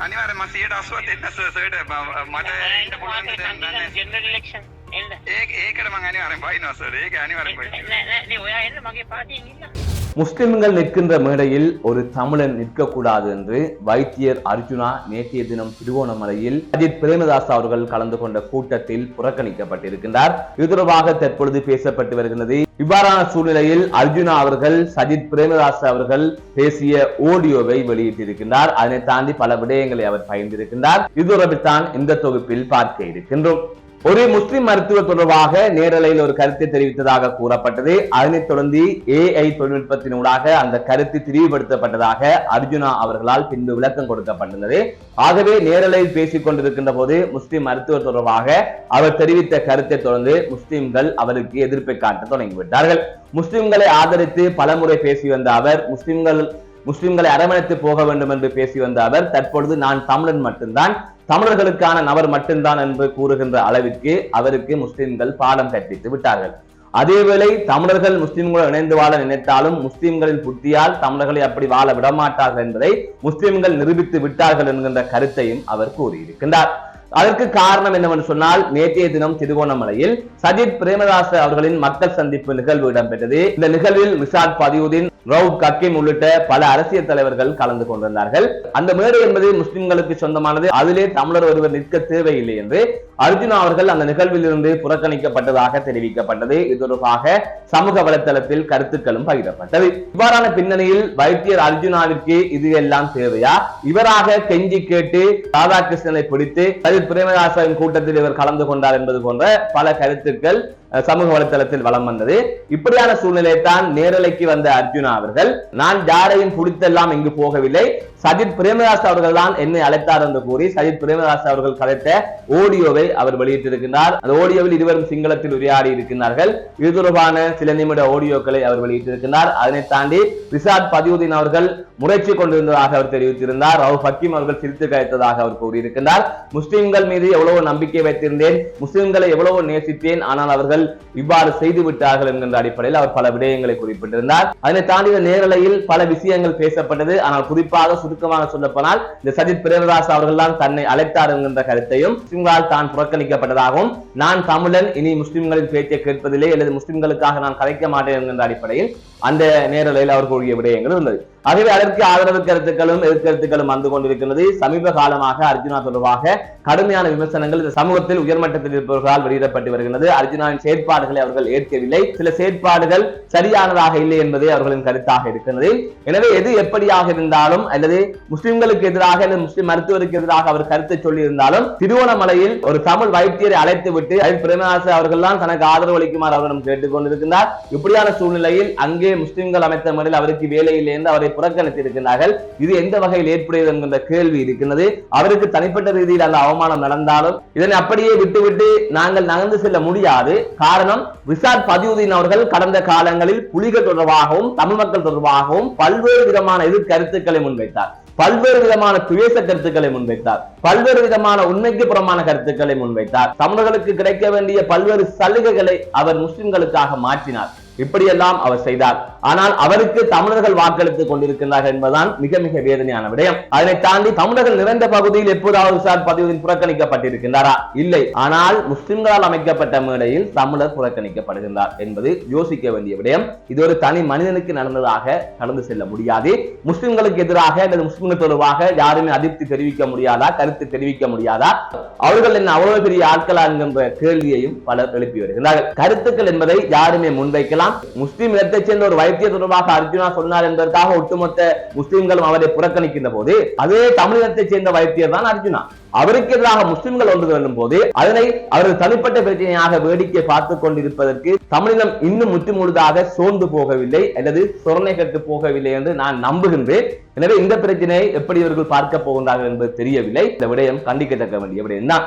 අනිවාර්ය මම 180ත් එන්න සර් සර්ට මට ඉන්න පුළුවන් දැන් ජෙනරල් ඉලෙක්ෂන් එන්න. ඒක ඒකට මම අනිවාර්යෙන් බයිනවා සර්. ඒක අනිවාර්යෙන් නෑ නෑ නේ ඔයා එන්න. මගේ පාටියෙන් ඉන්න முஸ்லிம்கள் நிற்கின்ற மேடையில் ஒரு தமிழன் நிற்கக்கூடாது என்று வைத்தியர் அர்ஜுனா நேற்றைய தினம் திருவோணமலையில் அஜித் பிரேமதாஸ் அவர்கள் கலந்து கொண்ட கூட்டத்தில் புறக்கணிக்கப்பட்டிருக்கின்றார். இது தொடர்பாக தற்பொழுது பேசப்பட்டு வருகிறது இவ்வாறான சூழ்நிலையில் அர்ஜுனா அவர்கள் சஜித் பிரேமதாஸ் அவர்கள் பேசிய ஆடியோவை வெளியிட்டிருக்கின்றார். அதனை தாண்டி பல விடயங்களை அவர் பகிர்ந்திருக்கின்றார். இது தொடர்பில்தான் இந்த தொகுப்பில் பார்க்க இருக்கின்றோம். ஒரு முஸ்லிம் மருத்துவர் தொடர்பாக நேரலையில் ஒரு கருத்தை தெரிவித்ததாக கூறப்பட்டது. அதனைத் தொடர்ந்து ஏஐ தொழில்நுட்பத்தினூடாக அந்த கருத்து திரிவுபடுத்தப்பட்டதாக அர்ஜுனா அவர்களால் பின்பு விளக்கம் கொடுக்கப்பட்டிருந்தது. ஆகவே நேரலையில் பேசிக் கொண்டிருக்கின்ற போது முஸ்லிம் மருத்துவர் தொடர்பாக அவர் தெரிவித்த கருத்தை தொடர்ந்து முஸ்லிம்கள் அவருக்கு எதிர்ப்பை காட்ட தொடங்கிவிட்டார்கள். முஸ்லிம்களை ஆதரித்து பலமுறை பேசி வந்த அவர் முஸ்லிம்கள் முஸ்லிம்களை அரவணைத்து போக வேண்டும் என்று பேசி வந்த அவர் தற்பொழுது நான் தமிழன் மட்டும்தான் தமிழர்களுக்கான நபர் மட்டும்தான் என்று கூறுகின்ற அளவிற்கு அவருக்கு முஸ்லிம்கள் பாடம் கற்பித்து விட்டார்கள். அதேவேளை தமிழர்கள் முஸ்லிம்களுடன் இணைந்து வாழ நினைத்தாலும் முஸ்லிம்களின் புத்தியால் தமிழர்களை அப்படி வாழ விடமாட்டார்கள் என்பதை முஸ்லிம்கள் நிரூபித்து விட்டார்கள் என்கின்ற கருத்தையும் அவர் கூறியிருக்கின்றார். அதற்கு காரணம் என்னவென்று சொன்னால் நேற்றைய தினம் திருகோணமலையில் சஜித் பிரேமதாஸ் அவர்களின் மக்கள் சந்திப்பு நிகழ்வு இடம்பெற்றது. இந்த நிகழ்வில் மிசாத் பதியுதீன் ரவுப் கக்கீம் உள்ளிட்ட பல அரசியல் தலைவர்கள் கலந்து கொண்டிருந்தார்கள். அந்த மேடை என்பது முஸ்லிம்களுக்கு சொந்தமானது. அதிலே தமிழர் ஒருவர் நிற்க தேவையில்லை என்று அர்ஜுனா அவர்கள் அந்த நிகழ்வில் இருந்து புறக்கணிக்கப்பட்டதாக தெரிவிக்கப்பட்டது. இது தொடர்பாக சமூக வலைதளத்தில் கருத்துக்களும் பகிரப்பட்டது. இவ்வாறான பின்னணியில் வைத்தியர் அர்ஜுனாவிற்கு இது எல்லாம் தேவையா? இவராக கெஞ்சி கேட்டு ராதாகிருஷ்ணனை பிடித்து சஜித் பிரேமதாசன் கூட்டத்தில் இவர் கலந்து கொண்டார் என்பது போன்ற பல கருத்துக்கள் சமூக வலைத்தளத்தில் வலம் வந்தது. இப்படியான சூழ்நிலை தான் நேரலைக்கு வந்த அர்ஜுனா அவர்கள். நான் யாரையும் பிடித்தெல்லாம் இங்கு போகவில்லை. சஜித் பிரேமதாஸ் அவர்கள் தான் என்னை அழைத்தார் என்று கூறி சஜித் பிரேமதாஸ் அவர்கள் கலைத்த ஆடியோவை அவர் வெளியிட்டிருக்கிறார் அந்த ஆடியோவில் இருவரும் சிங்களத்தில் உரையாடி இருக்கின்றார்கள். இது தொடர்பான சில நிமிட ஆடியோக்களை அவர் வெளியிட்டிருக்கிறார் அதனை தாண்டி ரிசாத் பதியுதீன் அவர்கள் முறைச்சி கொண்டிருந்ததாக அவர் தெரிவித்திருந்தார். ரவு ஹக்கீம் அவர்கள் சிரித்து கழித்ததாக அவர் கூறியிருக்கிறார் முஸ்லிம்கள் மீது எவ்வளவு நம்பிக்கை வைத்திருந்தேன். முஸ்லிம்களை எவ்வளவு நேசித்தேன். ஆனால் அவர்கள் இவ்வாறு செய்து விட்டார்கள் என்கின்ற அடிப்படையில் அவர் பல விடயங்களை குறிப்பிட்டிருந்தார். அதனை தாண்டி இந்த நேரலையில் பல விஷயங்கள் பேசப்பட்டது. ஆனால் குறிப்பாக சுருக்கமாக சொல்லப்போனால் இந்த சஜித் பிரேமதாஸ் அவர்கள் தான் தன்னை அழைத்தார் என்கின்ற கருத்தையும் முஸ்லிம்களால் தான் புறக்கணிக்கப்பட்டதாகவும் நான் தமிழன் இனி முஸ்லிம்களின் பேச்சை கேட்பதில்லை அல்லது முஸ்லிம்களுக்காக நான் கலைக்க மாட்டேன் என்கின்ற அடிப்படையில் அந்த நேரலையில் அவர் கூறிய விடயங்கள் இருந்தது. ஆகவே அதற்கு ஆதரவு கருத்துக்களும் எதிர்கருத்துக்களும் வந்து கொண்டிருக்கிறது. சமீப காலமாக அர்ஜுனா தொடர்பாக கடுமையான விமர்சனங்கள் இந்த சமூகத்தில் உயர்மட்டத்தில் இருப்பவர்களால் வெளியிடப்பட்டு வருகிறது அர்ஜுனாவின் செயற்பாடுகளை அவர்கள் ஏற்கவில்லை. சில செயற்பாடுகள் சரியானதாக இல்லை என்பதே அவர்களின் கருத்தாக இருக்கிறது எனவே எது எப்படியாக இருந்தாலும் அல்லது முஸ்லிம்களுக்கு எதிராக அல்லது முஸ்லிம் மருத்துவருக்கு எதிராக அவர் கருத்தை சொல்லி இருந்தாலும் திருவோணமலையில் ஒரு தமிழ் வைத்தியரை அழைத்து விட்டு அஜித் பிரேமதாஸ் அவர்கள் தான் தனக்கு ஆதரவு அளிக்குமாறு அவரிடம் கேட்டுக் கொண்டிருக்கின்றார் இப்படியான சூழ்நிலையில் அங்கே முஸ்லிம்கள் அமைத்த முறையில் அவருக்கு வேலை இல்லை என்று அவரை புறக்கணித்து இருக்கின்றார்கள் இது எந்த வகையில் ஏற்புடையது என்கின்ற கேள்வி இருக்கின்றது. அவருக்கு தனிப்பட்ட ரீதியில் அந்த அவமானம் நடந்தாலும் இதனை அப்படியே விட்டுவிட்டு நாங்கள் நகர்ந்து செல்ல முடியாது. காரணம் ரிசாத் பதியுதீன் அவர்கள் கடந்த காலங்களில் புலிகள் தொடர்பாகவும் தமிழ் மக்கள் தொடர்பாகவும் பல்வேறு விதமான எதிர் கருத்துக்களை முன்வைத்தார். பல்வேறு விதமான துவேச கருத்துக்களை முன்வைத்தார். பல்வேறு விதமான உண்மைக்கு புறமான கருத்துக்களை முன்வைத்தார். தமிழர்களுக்கு கிடைக்க வேண்டிய பல்வேறு சலுகைகளை அவர் முஸ்லிம்களுக்காக மாற்றினார். இப்படியெல்லாம் அவர் செய்தார். ஆனால் அவருக்கு தமிழர்கள் வாக்களித்துக் கொண்டிருக்கின்றார்கள் என்பதுதான் மிக மிக வேதனையான விடயம். அதனை தாண்டி தமிழர்கள் நிறைந்த பகுதியில் எப்போதாவது சார் பதிவில் புறக்கணிக்கப்பட்டிருக்கின்றாரா? இல்லை. ஆனால் முஸ்லிம்களால் அமைக்கப்பட்ட மேடையில் தமிழர் புறக்கணிக்கப்படுகின்றார் என்பது யோசிக்க வேண்டிய விடயம். இது ஒரு தனி மனிதனுக்கு நடந்ததாக கடந்து செல்ல முடியாது. முஸ்லிம்களுக்கு எதிராக அல்லது முஸ்லிம்கள் தொடர்பாக யாருமே அதிருப்தி தெரிவிக்க முடியாதா? கருத்து தெரிவிக்க முடியாதா? அவர்கள் என்ன அவ்வளவு பெரிய ஆட்களா என்கின்ற கேள்வியையும் பலர் எழுப்பி வருகிறார்கள் கருத்துக்கள் என்பதை யாருமே முன்வைக்கலாம். முஸ்லிம் இனத்தைச் சேர்ந்த ஒரு வைத்திய தொடர்பாக அர்ஜுனா சொன்னார் என்பதற்காக ஒட்டுமொத்த முஸ்லிம்களும் அவரை புறக்கணிக்கின்ற போது அதே தமிழினத்தைச் சேர்ந்த வைத்தியர் தான் அர்ஜுனா. அவருக்கு எதிராக முஸ்லிம்கள் ஒன்று வெல்லும் போது அதனை அவரது தனிப்பட்ட பிரச்சனையாக வேடிக்கை பார்த்துக் கொண்டிருப்பதற்கு தமிழினம் இன்னும் முற்றுமுழுதாக சோர்ந்து போகவில்லை அல்லது சொரணை கட்டு போகவில்லை என்று நான் நம்புகின்றேன். எனவே இந்த பிரச்சனையை எப்படி இவர்கள் பார்க்க போகின்றார்கள் என்பது தெரியவில்லை. இந்த விடயம் கண்டிக்கத்தக்க வேண்டிய விடயம் தான்